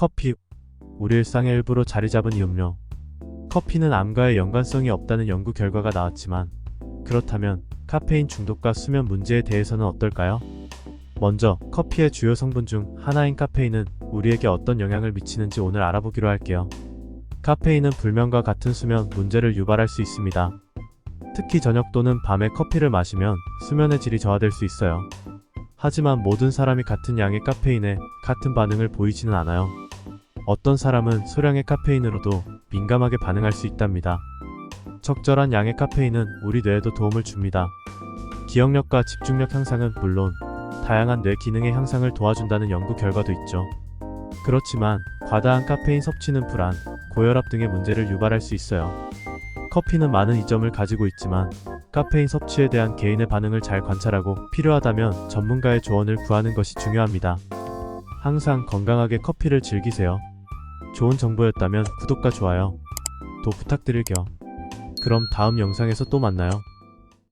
커피. 우리 일상의 일부로 자리 잡은 이 음료. 커피는 암과의 연관성이 없다는 연구 결과가 나왔지만 그렇다면 카페인 중독과 수면 문제에 대해서는 어떨까요? 먼저 커피의 주요 성분 중 하나인 카페인은 우리에게 어떤 영향을 미치는지 오늘 알아보기로 할게요. 카페인은 불면과 같은 수면 문제를 유발할 수 있습니다. 특히 저녁 또는 밤에 커피를 마시면 수면의 질이 저하될 수 있어요. 하지만 모든 사람이 같은 양의 카페인에 같은 반응을 보이지는 않아요. 어떤 사람은 소량의 카페인으로도 민감하게 반응할 수 있답니다. 적절한 양의 카페인은 우리 뇌에도 도움을 줍니다. 기억력과 집중력 향상은 물론 다양한 뇌 기능의 향상을 도와준다는 연구 결과도 있죠. 그렇지만 과다한 카페인 섭취는 불안, 고혈압 등의 문제를 유발할 수 있어요. 커피는 많은 이점을 가지고 있지만 카페인 섭취에 대한 개인의 반응을 잘 관찰하고 필요하다면 전문가의 조언을 구하는 것이 중요합니다. 항상 건강하게 커피를 즐기세요. 좋은 정보였다면 구독과 좋아요 도 부탁드릴게요. 그럼 다음 영상에서 또 만나요.